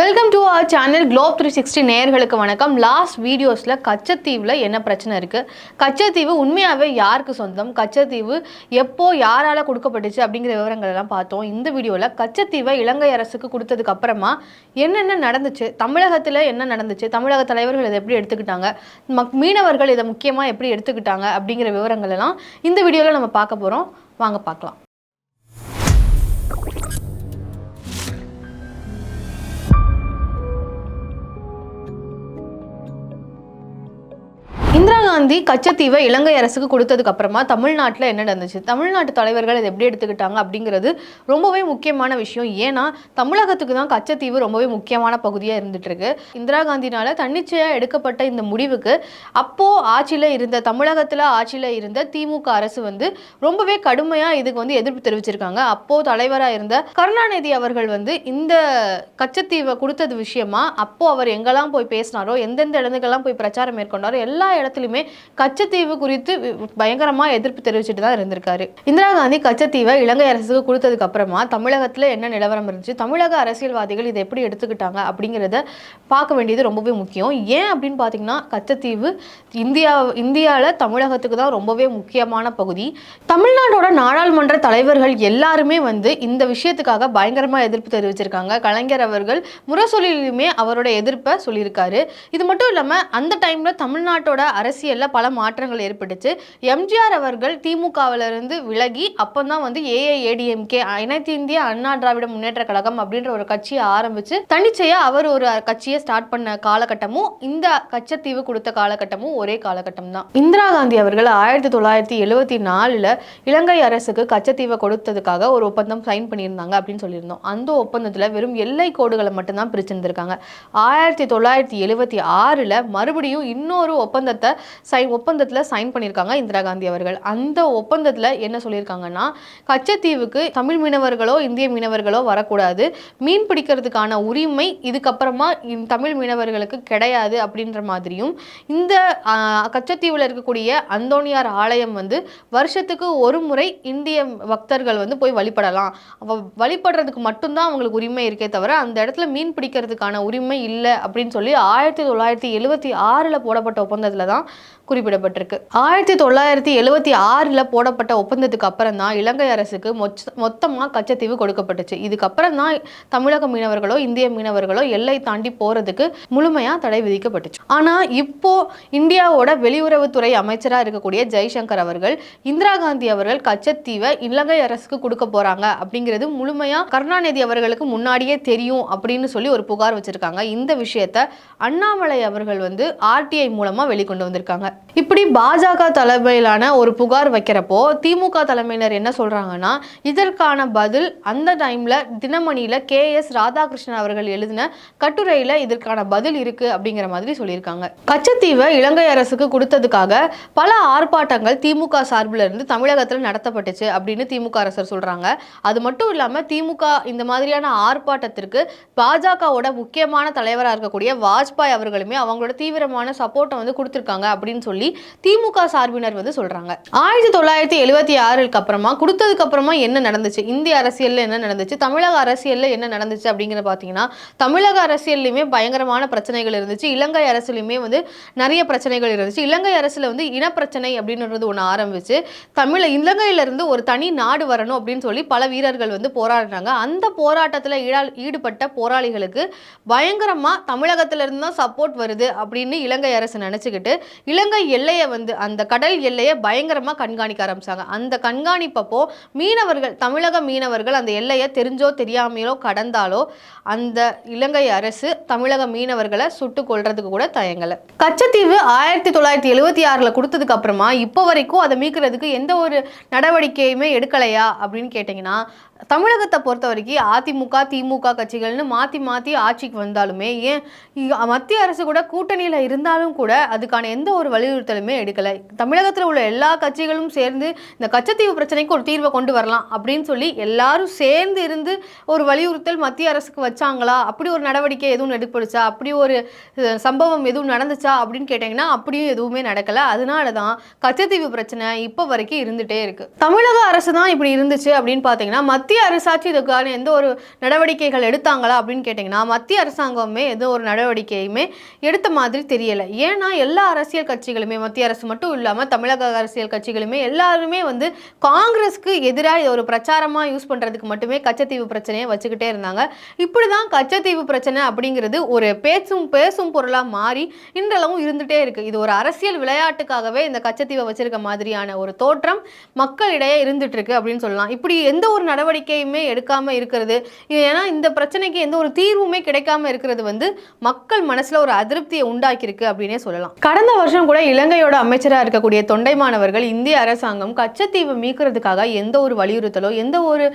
Welcome to our channel Globe three sixty நேயர்களுக்கு வணக்கம். Last வீடியோஸில் கச்சத்தீவில் என்ன பிரச்சனை இருக்குது கச்சத்தீவு உண்மையாகவே யாருக்கு சொந்தம்? கச்சத்தீவு எப்போ யாரால் கொடுக்கப்பட்டுச்சு அப்படிங்கிற விவரங்களெல்லாம் பார்த்தோம். இந்த வீடியோவில் கச்சத்தீவை இலங்கை அரசுக்கு கொடுத்ததுக்கு அப்புறமா என்னென்ன நடந்துச்சு? தமிழகத்தில் என்ன நடந்துச்சு? தமிழக தலைவர்கள் இதை எப்படி எடுத்துக்கிட்டாங்க? மக் மீனவர்கள் இதை முக்கியமாக எப்படி எடுத்துக்கிட்டாங்க? அப்படிங்கிற விவரங்கள் எல்லாம் இந்த வீடியோவில் நம்ம பார்க்க போகிறோம் வாங்க பார்க்கலாம். இந்திரா காந்தி கச்சத்தீவை இலங்கை அரசுக்கு கொடுத்ததுக்கு அப்புறமா தமிழ்நாட்டில் என்ன நடந்துச்சு? தமிழ்நாட்டு தலைவர்கள் இதை எப்படி எடுத்துக்கிட்டாங்க அப்படிங்கிறது ரொம்பவே முக்கியமான விஷயம். ஏன்னா தமிழகத்துக்கு தான் கச்சத்தீவு ரொம்பவே முக்கியமான பகுதியாக இருந்துட்டு இருக்கு இந்திரா காந்தினால தன்னிச்சையாக எடுக்கப்பட்ட இந்த முடிவுக்கு அப்போ ஆட்சியில் இருந்த தமிழகத்தில் ஆட்சியில் இருந்த திமுக அரசு வந்து ரொம்பவே கடுமையாக இதுக்கு வந்து எதிர்ப்பு தெரிவிச்சிருக்காங்க. அப்போ தலைவராக இருந்த கருணாநிதி அவர்கள் வந்து இந்த கச்சத்தீவை கொடுத்தது விஷயமா அப்போ அவர் எங்கெல்லாம் போய் பேசினாரோ எந்தெந்த இடத்துக்கெல்லாம் போய் பிரச்சாரம் மேற்கொண்டாரோ எல்லா இடத்துலையுமே கச்சத்தீவு குறித்து பயங்கரமாக எதிர்ப்பு தெரிவிச்சுட்டு தான் இருந்திருக்காரு. இந்திரா காந்தி கச்சத்தீவை இலங்கை அரசுக்கு கொடுத்ததுக்கு அப்புறமா தமிழகத்தில் என்ன நிலவரம் இருந்துச்சு? தமிழக அரசியல்வாதிகள் இதை எப்படி எடுத்துக்கிட்டாங்க அப்படிங்கிறத பார்க்க வேண்டியது ரொம்பவே முக்கியம். ஏன் அப்படின்னு பார்த்தீங்கன்னா கச்சத்தீவு இந்தியா இந்தியாவில் தமிழகத்துக்கு தான் ரொம்பவே முக்கியமான பகுதி. தமிழ்நாட்டோட நாடாளுமன்ற தலைவர்கள் எல்லாருமே வந்து இந்த விஷயத்துக்காக பயங்கரமாக எதிர்ப்பு தெரிவிச்சிருக்காங்க. கலைஞர் அவர்கள் முரசொலியிலுமே அவரோட எதிர்ப்பை சொல்லியிருக்காரு. இது மட்டும் இல்லாமல் அந்த டைமில் தமிழ்நாட்டோட அரசியலில் பல மாற்றங்கள் ஏற்பட்டுச்சு. எம்ஜிஆர் அவர்கள் திமுகவிலிருந்து விலகி அப்போ தான் வந்து ஏஐஏடிஎம்கே அனைத்து இந்திய அண்ணா திராவிட முன்னேற்ற கழகம் அப்படின்ற ஒரு கட்சியை ஆரம்பித்து தனிச்சையாக அவர் ஒரு கட்சியை ஸ்டார்ட் பண்ண காலகட்டமும் இந்த கச்சத்தீவு கொடுத்த காலகட்டமும் ஒரே காலகட்டம் தான் இந்திரா காந்தி அவர்கள் ஆயிரத்தி தொள்ளாயிரத்தி எழுபத்தி நாலில் இலங்கை அரசுக்கு கச்சத்தீவை கொடுத்ததுக்காக ஒரு ஒப்பந்தம் சைன் பண்ணியிருந்தாங்க அப்படின்னு சொல்லியிருந்தோம். அந்த ஒப்பந்தத்தில் வெறும் எல்லை கோடுகளை மட்டும்தான் பிரிச்சிருந்திருக்காங்க. ஆயிரத்தி தொள்ளாயிரத்தி எழுபத்தி ஆறில் மறுபடியும் இன்னொரு ஒப்பந்தத்தை சைன் ஒப்பந்தத்தில் சைன் பண்ணியிருக்காங்க இந்திரா காந்தி அவர்கள். அந்த ஒப்பந்தத்தில் என்ன சொல்லியிருக்காங்கன்னா கச்சத்தீவுக்கு தமிழ் மீனவர்களோ இந்திய மீனவர்களோ வரக்கூடாது. மீன் பிடிக்கிறதுக்கான உரிமை இதுக்கப்புறமா இந்த தமிழ் மீனவர்களுக்கு கிடையாது அப்படின்ற மாதிரியும் இந்த கச்சத்தீவில் இருக்கக்கூடிய அந்தோனியார் ஆலயம் வந்து வருஷத்துக்கு ஒரு முறை இந்திய பக்தர்கள் வந்து போய் வழிபடலாம். வழிபடுறதுக்கு மட்டும்தான் அவங்களுக்கு உரிமை இருக்கே தவிர அந்த இடத்துல மீன் பிடிக்கிறதுக்கான உரிமை இல்லை அப்படின்னு சொல்லி ஆயிரத்தி தொள்ளாயிரத்தி எழுவத்தி ஆறில் போடப்பட்ட ஒப்பந்தத்தில் தான் குறிப்பிடப்பட்டிருக்கு. ஆயிரத்தி தொள்ளாயிரத்தி எழுவத்தி ஆறில் போடப்பட்ட ஒப்பந்தத்துக்கு அப்புறம் தான் இலங்கை அரசுக்கு மொத்தமாக கச்சத்தீவு கொடுக்கப்பட்டுச்சு. இதுக்கப்புறம் தான் தமிழக மீனவர்களோ இந்திய மீனவர்களோ எல்லை தாண்டி போகிறதுக்கு முழுமையாக தடை விதிக்கப்பட்டுச்சு. ஆனால் இப்போ இந்தியாவோட வெளியுறவுத்துறை அமைச்சராக இருக்கக்கூடிய ஜெய்சங்கர் அவர்கள் இந்திரா காந்தி அவர்கள் கச்சத்தீவை இலங்கை அரசுக்கு கொடுக்க போறாங்க அப்படிங்கிறது முழுமையா கருணாநிதி அவர்களுக்கு முன்னாடியே தெரியும் அப்படின்னு சொல்லி ஒரு புகார் வச்சிருக்காங்க. இந்த விஷயத்த அண்ணாமலை அவர்கள் வந்து ஆர்டிஐ மூலமாக வெளிக்கொண்டு கொண்டு வந்திருக்காங்க. இப்படி பாஜக தலைமையிலான ஒரு புகார் வைக்கிறப்போ திமுக தலைமையினர் என்ன சொல்றாங்கன்னா இதற்கான பதில் அந்த டைம்ல தினமணியில கே எஸ் ராதாகிருஷ்ணன் அவர்கள் எழுதின கட்டுரையில இதற்கான பதில் இருக்கு அப்படிங்கிற மாதிரி சொல்லியிருக்காங்க. கச்சத்தீவை இலங்கை அரசுக்கு கொடுத்ததுக்காக பல ஆர்ப்பாட்டங்கள் திமுக சார்பில் இருந்து தமிழகத்தில் நடத்தப்பட்டுச்சு அப்படின்னு திமுக அரசர் சொல்றாங்க. அது மட்டும் இல்லாம திமுக இந்த மாதிரியான ஆர்ப்பாட்டத்திற்கு பாஜகவோட முக்கியமான தலைவராக இருக்கக்கூடிய வாஜ்பாய் அவர்களுமே அவங்களோட தீவிரமான சப்போர்ட்டை வந்து கொடுத்துருக்காங்க. அப்படின்னு சொல்லி திமுக சார்பினர் வந்து சொல்றாங்க. ஆயிரத்தி தொள்ளாயிரத்தி எழுபத்தி ஆறுக்கு அப்புறமா கொடுத்ததுக்கு அப்புறமா என்ன நடந்துச்சு? இந்திய அரசியல்ல என்ன நடந்துச்சு? தமிழக அரசியல்ல என்ன நடந்துச்சு அப்படிங்கிறத பார்த்தீங்கன்னா தமிழக அரசியல்லையுமே பயங்கரமான பிரச்சனைகள் இருந்துச்சு. இலங்கை அரசுலையுமே வந்து நிறைய பிரச்சனைகள் இருந்துச்சு. இலங்கை அரசுல வந்து இனப்பிரச்சனை அப்படின்றது ஒன்று ஆரம்பிச்சு தமிழ இலங்கையில இருந்து ஒரு தனி நாடு வரணும் அப்படின்னு சொல்லி பல வீரர்கள் வந்து போராடுறாங்க. அந்த போராட்டத்தில் ஈடுபட்ட போராளிகளுக்கு பயங்கரமாக தமிழகத்திலிருந்து தான் சப்போர்ட் வருது அப்படின்னு இலங்கை அரசு நினச்சிக்கிட்டு இலங்கை எல்லையை வந்து அந்த கடல் எல்லையை பயங்கரமாக கண்காணிக்க ஆரம்பிச்சாங்க. அந்த கண்காணிப்பப்போ மீனவர்கள் தமிழக மீனவர்கள் அந்த எல்லையை தெரிஞ்சோ தெரியாமையோ கடந்தாலோ அந்த இலங்கை அரசு தமிழக மீனவர்களை சுட்டு கொள்றதுக்கு கூட தயங்கலை. கச்சத்தீவு ஆயிரத்தி தொள்ளாயிரத்தி எழுபத்தி ஆறில் கொடுத்ததுக்கு அப்புறமா இப்போ வரைக்கும் அதை மீட்கிறதுக்கு எந்த ஒரு நடவடிக்கையுமே எடுக்கலையா அப்படின்னு கேட்டிங்கன்னா தமிழகத்தை பொறுத்த வரைக்கும் அதிமுக திமுக கட்சிகள்னு மாற்றி மாற்றி ஆட்சிக்கு வந்தாலுமே ஏன் மத்திய அரசு கூட கூட்டணியில் இருந்தாலும் கூட அதுக்கான எந்த ஒரு வலியுறுத்தலுமே எடுக்கலை. தமிழகத்தில் உள்ள எல்லா கட்சிகளும் சேர்ந்து இந்த கச்சத்தீவு பிரச்சனைக்கு ஒரு தீர்வை கொண்டு வரலாம் அப்படின்னு சொல்லி எல்லாரும் சேர்ந்து இருந்து ஒரு வலியுறுத்தல் மத்திய அரசுக்கு வச்சாங்களா? அப்படி ஒரு நடவடிக்கை எதுவும் எடுப்படுச்சா? அப்படி ஒரு சம்பவம் எதுவும் நடந்துச்சா? அப்படின்னு கேட்டிங்கன்னா அப்படியும் எதுவுமே நடக்கலை. அதனால தான் கச்சத்தீவு பிரச்சனை இப்போ வரைக்கும் இருந்துகிட்டே இருக்குது தமிழக அரசு தான் இப்படி இருந்துச்சு அப்படின்னு பார்த்தீங்கன்னா மத்திய மத்திய அரசாட்சி இதுக்கான எந்த ஒரு நடவடிக்கைகள் எடுத்தாங்களா அப்படின்னு கேட்டிங்கன்னா மத்திய அரசாங்கமே எந்த ஒரு நடவடிக்கையுமே எடுத்த மாதிரி தெரியலை. ஏன்னா எல்லா அரசியல் கட்சிகளுமே மத்திய அரசு மட்டும் இல்லாமல் தமிழக அரசியல் கட்சிகளுமே எல்லாருமே வந்து காங்கிரஸ்க்கு எதிராக ஒரு பிரச்சாரமாக யூஸ் பண்ணுறதுக்கு மட்டுமே கச்சத்தீவு பிரச்சனையை வச்சுக்கிட்டே இருந்தாங்க. இப்படி தான் கச்சத்தீவு பிரச்சனை அப்படிங்கிறது ஒரு பேச்சும் பேசும் பொருளாக மாறி இன்றளவும் இருந்துகிட்டே இருக்குது இது ஒரு அரசியல் விளையாட்டுக்காகவே இந்த கச்சத்தீவை வச்சிருக்க மாதிரியான ஒரு தோற்றம் மக்களிடையே இருந்துட்டு இருக்கு அப்படின்னு சொல்லலாம். இப்படி எந்த ஒரு நடவடிக்கை நடவடிக்கையுமே எடுக்காமல் இருக்கிறது. ஏன்னா இந்த பிரச்சனைக்கு எந்த ஒரு தீர்வுமே கிடைக்காம இருக்கிறது வந்து மக்கள் மனசில் ஒரு அதிருப்தியை உண்டாக்கியிருக்கு அப்படின்னே சொல்லலாம். கடந்த வருஷம் கூட இலங்கையோட அமைச்சராக இருக்கக்கூடிய தொண்டைமானவர்கள் இந்திய அரசாங்கம் கச்சத்தீவை மீட்கிறதுக்காக எந்த ஒரு வலியுறுத்தலோ எந்த ஒரு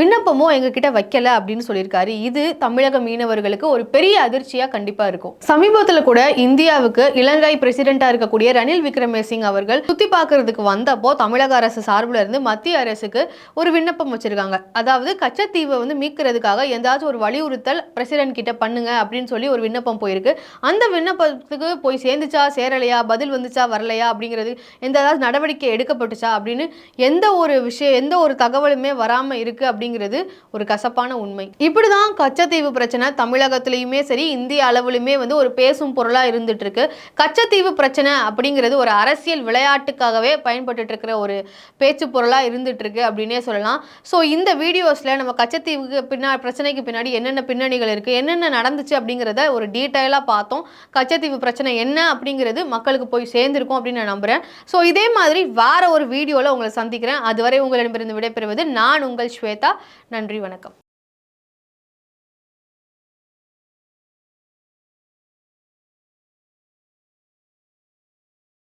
விண்ணப்பமோ எங்ககிட்ட வைக்கல அப்படின்னு சொல்லியிருக்காரு. இது தமிழக மீனவர்களுக்கு ஒரு பெரிய அதிர்ச்சியாக கண்டிப்பாக இருக்கும். சமீபத்தில் கூட இந்தியாவுக்கு இலங்கை பிரசிடென்டா இருக்கக்கூடிய ரணில் விக்ரமசிங் அவர்கள் சுற்றி பார்க்கறதுக்கு வந்தப்போ தமிழக அரசு சார்பில் இருந்து மத்திய அரசுக்கு ஒரு விண்ணப்பம் வச்சிருக்காங்க. அதாவது கச்சத்தீவை வந்து மீட்கிறதுக்காக எந்தாச்சும் ஒரு வலியுறுத்தல் பிரசிடென்ட் கிட்ட பண்ணுங்க அப்படின்னு சொல்லி ஒரு விண்ணப்பம் போயிருக்கு. அந்த விண்ணப்பத்துக்கு போய் சேர்ந்துச்சா சேரலையா பதில் வந்துச்சா வரலையா அப்படிங்கிறது எந்த ஏதாவது நடவடிக்கை எடுக்கப்பட்டுச்சா அப்படின்னு எந்த ஒரு விஷயம் எந்த ஒரு தகவலுமே வராமல் இருக்கு அப்படிங்கிறது ஒரு கசப்பான உண்மை. இப்படி தான் கச்சத்தீவு பிரச்சனை தமிழகத்திலையுமே சரி இந்திய அளவிலுமே வந்து ஒரு பேசும் பொருளாக இருந்துட்டு இருக்கு கச்சத்தீவு பிரச்சனை அப்படிங்கிறது ஒரு அரசியல் விளையாட்டுக்காகவே பயன்பட்டு இருக்கிற ஒரு பேச்சு பொருளாக இருந்துட்டு இருக்கு அப்படின்னே சொல்லலாம். ஸோ இந்த வீடியோஸில் நம்ம கச்சத்தீவுக்கு பின்னா பிரச்சனைக்கு பின்னாடி என்னென்ன பின்னணிகள் இருக்குது என்னென்ன நடந்துச்சு அப்படிங்கிறத ஒரு டீட்டெயிலாக பார்த்தோம். கச்சத்தீவு பிரச்சனை என்ன அப்படிங்கிறது மக்களுக்கு போய் சேர்ந்துருக்கும் அப்படின்னு நான் நம்புகிறேன் ஸோ இதே மாதிரி வேற ஒரு வீடியோவில் உங்களை சந்திக்கிறேன். அதுவரை உங்களிடமிருந்து விடைபெறுவது நான் உங்கள் ஸ்வேதா. நன்றி வணக்கம்.